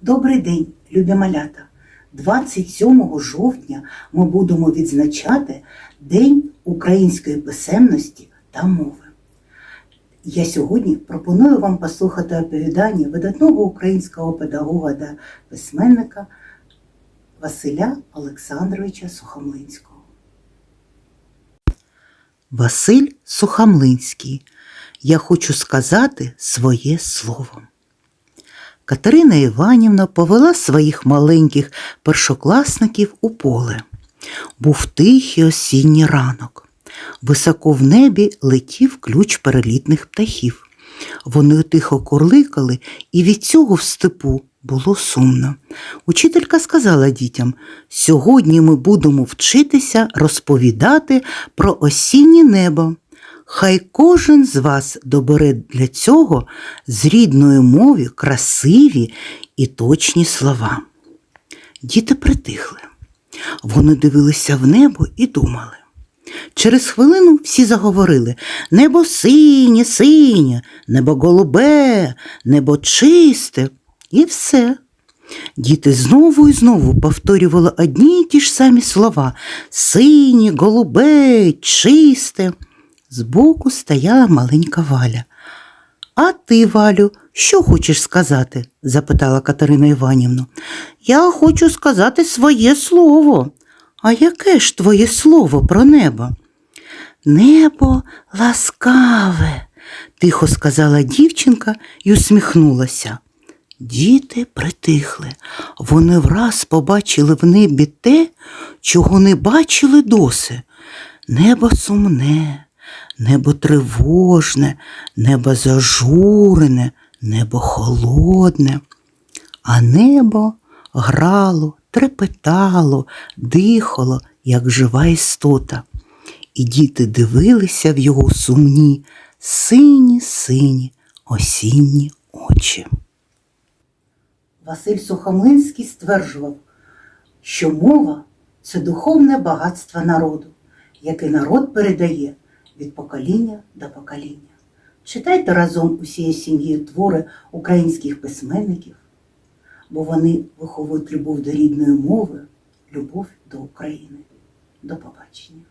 Добрий день, любі малята! 27 жовтня ми будемо відзначати День української писемності та мови. Я сьогодні пропоную вам послухати оповідання видатного українського педагога та письменника Василя Олександровича Сухомлинського. Василь Сухомлинський. Я хочу сказати своє слово. Катерина Іванівна повела своїх маленьких першокласників у поле. Був тихий осінній ранок. Високо в небі летів ключ перелітних птахів. Вони тихо курликали, і від цього в степу було сумно. Учителька сказала дітям: сьогодні ми будемо вчитися розповідати про осіннє небо. Хай кожен з вас добере для цього з рідної мови красиві і точні слова. Діти притихли. Вони дивилися в небо і думали. Через хвилину всі заговорили небо синє, синє, небо голубе, небо чисте, і все. Діти знову і знову повторювали одні й ті ж самі слова синє, голубе, чисте. Збоку стояла маленька Валя. А ти, Валю, що хочеш сказати? запитала Катерина Іванівна. Я хочу сказати своє слово. А яке ж твоє слово про небо? Небо ласкаве, тихо сказала дівчинка і усміхнулася. Діти притихли. Вони враз побачили в небі те, чого не бачили доси. Небо сумне, небо тривожне, небо зажурене, небо холодне, а небо грало, трепетало, дихало, як жива істота. І діти дивилися в його сумні, сині, сині, осінні очі. Василь Сухомлинський стверджував, що мова це духовне багатство народу, яке народ передає від покоління до покоління. Читайте разом усією сім'єю твори українських письменників, бо вони виховують любов до рідної мови, любов до України. До побачення.